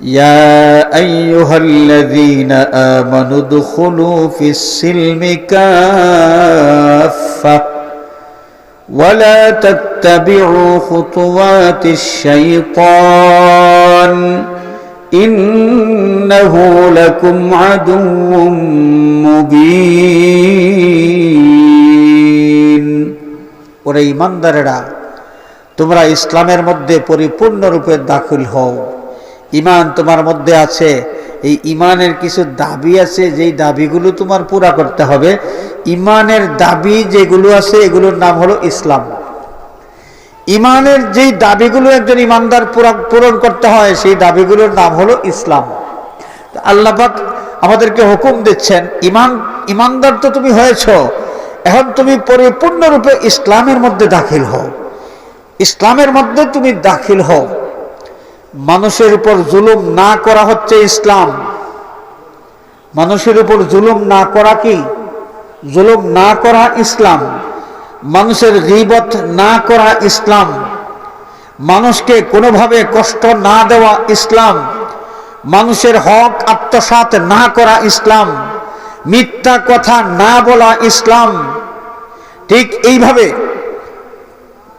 يا أيها الذين آمنوا ادخلوا في السلم كافة ولا تتبعوا خطوات الشيطان إنه لكم عدو مبين ওরা ইমানদারেরা তোমরা ইসলামের মধ্যে পরিপূর্ণরূপে দাখিল হও ইমান তোমার মধ্যে আছে, এই ইমানের কিছু দাবি আছে, যেই দাবিগুলো তোমার পুরা করতে হবে। ইমানের দাবি যেগুলো আছে, এগুলোর নাম হলো ইসলাম। ইমানের যেই দাবিগুলো একজন ইমানদার পুরা- পূরণ করতে হয়, সেই দাবিগুলোর নাম হলো ইসলাম। আল্লাহ আমাদেরকে হুকুম দিচ্ছেন ইমান ইমানদার তো তুমি হয়েছ, এখন তুমি পরিপূর্ণরূপে ইসলামের মধ্যে দাখিল হও। ইসলামের মধ্যে তুমি দাখিল হও। মানুষের উপর জুলুম না করা হচ্ছে ইসলাম। মানুষের উপর জুলুম না করা কি? জুলুম না করা ইসলাম। মানুষের গিবত না করা ইসলাম। মানুষকে কোনোভাবে কষ্ট না দেওয়া ইসলাম। মানুষের হক আত্মসাৎ না করা ইসলাম। মিথ্যা কথা না বলা ইসলাম। ঠিক এইভাবে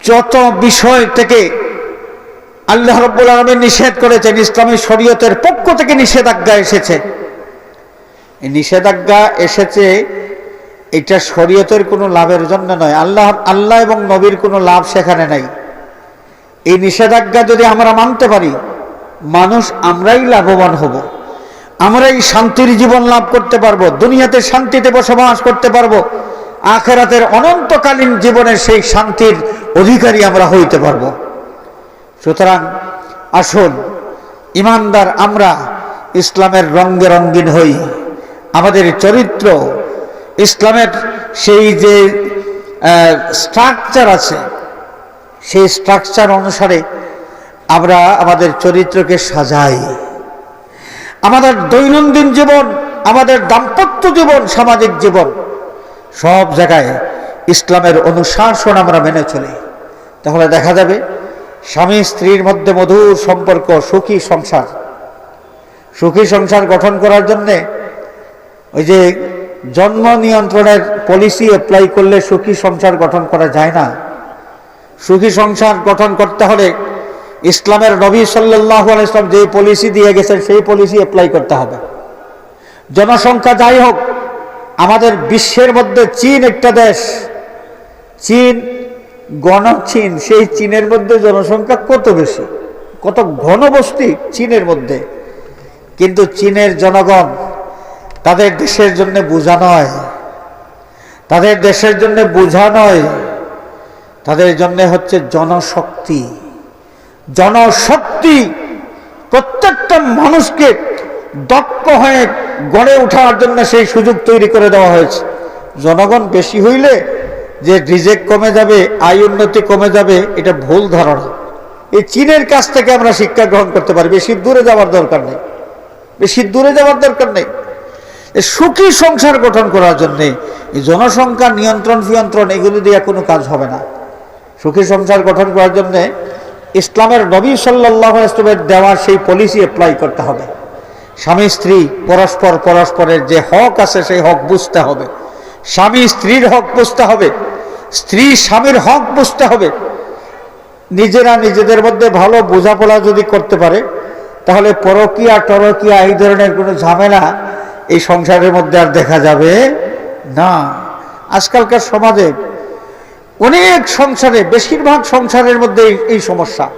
যত বিষয় থেকে আল্লাহ রব্বুল আলমী নিষেধ করেছেন, ইসলামী শরীয়তের পক্ষ থেকে নিষেধাজ্ঞা এসেছে। এই নিষেধাজ্ঞা এসেছে, এটা শরীয়তের কোনো লাভের জন্য নয়। আল্লাহ আল্লাহ এবং নবীর কোনো লাভ সেখানে নাই। এই নিষেধাজ্ঞা যদি আমরা মানতে পারি, মানুষ আমরাই লাভবান হব। আমরাই শান্তির জীবন লাভ করতে পারব, দুনিয়াতে শান্তিতে বসবাস করতে পারব, আখেরাতের অনন্তকালীন জীবনের সেই শান্তির অধিকারী আমরা হইতে পারব। সুতরাং আসুন, ইমানদার আমরা ইসলামের রঙ্গে রঙ্গিন হই। আমাদের চরিত্র, ইসলামের সেই যে স্ট্রাকচার আছে, সেই স্ট্রাকচার অনুসারে আমরা আমাদের চরিত্রকে সাজাই। আমাদের দৈনন্দিন জীবন, আমাদের দাম্পত্য জীবন, সামাজিক জীবন, সব জায়গায় ইসলামের অনুশাসন আমরা মেনে চলি। তাহলে দেখা যাবে স্বামী স্ত্রীর মধ্যে মধুর সম্পর্ক, সুখী সংসার। সুখী সংসার গঠন করার জন্যে ওই যে জন্ম নিয়ন্ত্রণের পলিসি অ্যাপ্লাই করলে সুখী সংসার গঠন করা যায় না। সুখী সংসার গঠন করতে হলে ইসলামের নবী সাল্লাহ ইসলাম যে পলিসি দিয়ে গেছেন, সেই পলিসি অ্যাপ্লাই করতে হবে। জনসংখ্যা যাই হোক, আমাদের বিশ্বের মধ্যে চীন একটা দেশ। চীন গণ চীন সেই চীনের মধ্যে জনসংখ্যা কত বেশি? কত ঘনবস্তি চীনের মধ্যে? কিন্তু চীনের জনগণ তাদের দেশের জন্য বোঝা নয়। তাদের দেশের জন্য বোঝা নয়। তাদের জন্য হচ্ছে জনশক্তি। জনশক্তি প্রত্যেকটা মানুষকে দক্ষ হয়ে গড়ে ওঠার জন্য সেই সুযোগ তৈরি করে দেওয়া হয়েছে। জনগণ বেশি হইলে যে রিজেক্ট কমে যাবে, আয় উন্নতি কমে যাবে, এটা ভুল ধারণা। এই চীনের কাছ থেকে আমরা শিক্ষা গ্রহণ করতে পারি, বেশি দূরে যাওয়ার দরকার নেই। বেশি দূরে যাওয়ার দরকার নেই। সুখী সংসার গঠন করার জন্যে জনসংখ্যা নিয়ন্ত্রণ ফিয়ন্ত্রণ এগুলো দিয়ে কোনো কাজ হবে না। সুখী সংসার গঠন করার জন্যে ইসলামের নবী সাল্লাহ ইসলামের দেওয়া সেই পলিসি অ্যাপ্লাই করতে হবে। স্বামী, স্ত্রী পরস্পর, পরস্পরের যে হক আছে, সেই হক বুঝতে হবে। স্বামী, স্ত্রীর হক বুঝতে হবে। স্ত্রী স্বামীর হক বুঝতে হবে। নিজেরা নিজেদের মধ্যে ভালো বোঝাপড়া যদি করতে পারে, তাহলে পরকিয়া, টরকিয়া এই ধরনের কোনো ঝামেলা এই সংসারের মধ্যে আর দেখা যাবে না। আজকালকার সমাজে অনেক সংসারে, বেশিরভাগ সংসারের মধ্যে এই- সমস্যা।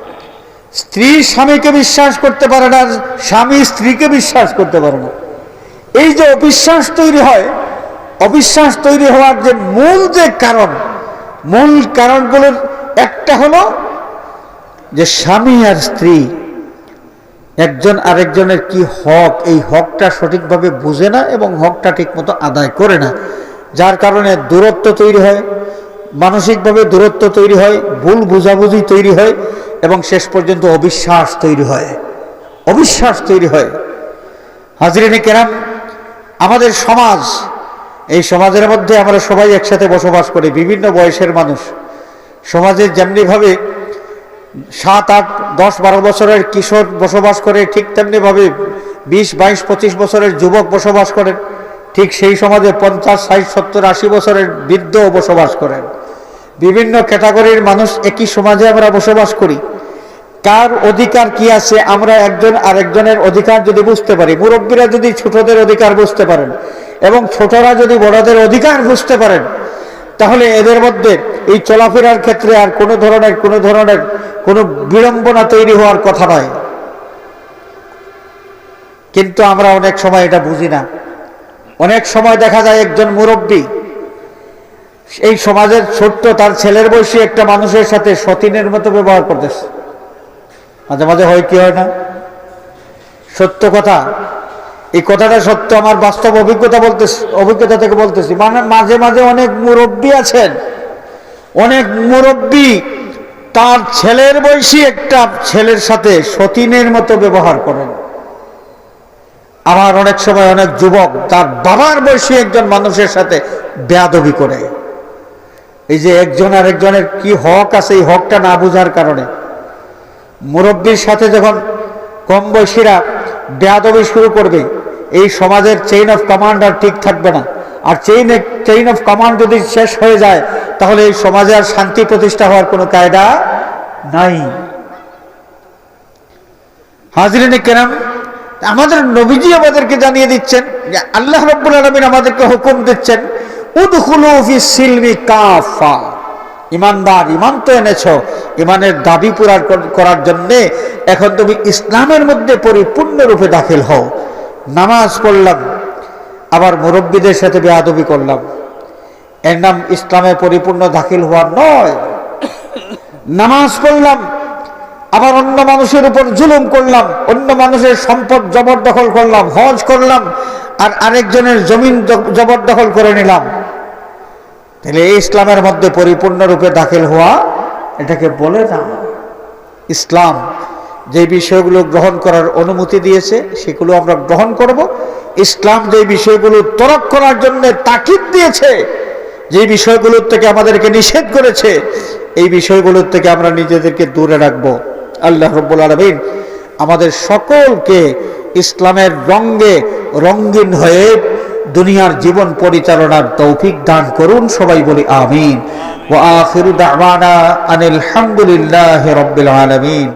স্ত্রী স্বামীকে বিশ্বাস করতে পারে না, স্বামী স্ত্রীকে বিশ্বাস করতে পারে না। এই যে অবিশ্বাস তৈরি হয়, অবিশ্বাস তৈরি হওয়ার যে মূল যে কারণ মূল কারণগুলোর একটা হলো যে স্বামী আর স্ত্রী, একজন আরেকজনের কি হক, এই হকটা সঠিকভাবে বুঝে না এবং হকটা ঠিকমতো আদায় করে না। যার কারণে দূরত্ব তৈরি হয়, মানসিকভাবে দূরত্ব তৈরি হয়, ভুল বুঝাবুঝি তৈরি হয় এবং শেষ পর্যন্ত অবিশ্বাস তৈরি হয়। অবিশ্বাস তৈরি হয়। হাজরিনে কেরাম, আমাদের সমাজ এই সমাজের মধ্যে আমরা সবাই একসাথে বসবাস করি, বিভিন্ন বয়সের মানুষ। সমাজে যেমনিভাবে সাত, আট, দশ, বারো বছরের কিশোর বসবাস করে, ঠিক তেমনিভাবে বিশ, বাইশ, পঁচিশ বছরের যুবক বসবাস করেন ঠিক সেই সমাজে পঞ্চাশ, ষাট, সত্তর, আশি বছরের বৃদ্ধও বসবাস করেন। বিভিন্ন ক্যাটাগরির মানুষ একই সমাজে আমরা বসবাস করি। কার অধিকার কি আছে? আমরা একজন আরেকজনের অধিকার যদি বুঝতে পারি, মুরব্বীরা যদি ছোটদের অধিকার বুঝতে পারেন এবং ছোটরা যদি বড়দের অধিকার বুঝতে পারেন, তাহলে এদের মধ্যে এই চলাফেরার ক্ষেত্রে আর কোনো ধরনের কোনো ধরনের কোনো বিড়ম্বনা তৈরি হওয়ার কথা নয়। কিন্তু আমরা অনেক সময় এটা বুঝি না। অনেক সময় দেখা যায় একজন মুরব্বী, এই সমাজের ছোট্ট তার ছেলের বয়সী একটা মানুষের সাথে সতীনের মতো ব্যবহার করতেছে। মাঝে মাঝে হয় কি হয় না? সত্য কথা। এই কথাটা সত্য, আমার বাস্তব অভিজ্ঞতা বলতেছি, অভিজ্ঞতা থেকে বলতেছি। মানে মাঝে মাঝে অনেক মুরব্বী আছেন। অনেক মুরব্বী তার ছেলের বয়সী একটা ছেলের সাথে সতীনের মতো ব্যবহার করেন। আবার অনেক সময় অনেক যুবক তার বাবার বয়সী একজন মানুষের সাথে বেয়াদবি করে। এই যে একজন আর একজনের কি হক আছে, এই হকটা না বোঝার কারণে মুরব্বীর সাথে যখন কম বয়সীরা বেয়াদবি শুরু করবে, এই সমাজের চেইন অফ কমান্ড আর ঠিক থাকবে না। আর চেইন চেইন অফ কমান্ড যদি শেষ হয়ে যায়, তাহলে এই সমাজে আর শান্তি প্রতিষ্ঠা হওয়ার কোনো কায়দা নাই। হাজরিনে কেরাম, আমাদের নবীজি আমাদেরকে জানিয়ে দিচ্ছেন যে আল্লাহ রব্বুল আলমিন আমাদেরকে হুকুম দিচ্ছেন, উদখুলু ফি সিলমি কাফা। ইমানদার, ইমান তো এনেছ। ইমানের দাবি পুরা করার জন্য এখন তুমি ইসলামের মধ্যে পরিপূর্ণরূপে দাখিল হও। নামাজ পড়লাম, আবার মুরব্বীদের সাথে বেয়াদবি করলাম। এর নাম ইসলামে পরিপূর্ণ দাখিল হওয়ার নয়। নামাজ পড়লাম, আবার অন্য মানুষের উপর জুলুম করলাম, অন্য মানুষের সম্পদ জবরদখল করলাম, হজ করলাম, আর আরেকজনের জমিন জবরদখল করে নিলাম। তাহলে এই ইসলামের মধ্যে পরিপূর্ণরূপে দাখিল হওয়া, এটাকে বলে না। ইসলাম যে বিষয়গুলো গ্রহণ করার অনুমতি দিয়েছে, সেগুলো আমরা গ্রহণ করব। ইসলাম যে বিষয়গুলো তরক করার জন্য তাকিদ দিয়েছে, যে বিষয়গুলোর থেকে আমাদেরকে নিষেধ করেছে, এই বিষয়গুলোর থেকে আমরা নিজেদেরকে দূরে রাখব। আল্লাহ রব্বুল আলমিন আমাদের সকলকে ইসলামের রঙ্গে রঙ্গিন হয়ে দুনিয়ার জীবন পরিচালনার তৌফিক দান করুন, সবাই বলি আমিন। ও আখিরু দাওয়ানা আনিল হামদুলিল্লাহ রব্বিল আলামিন।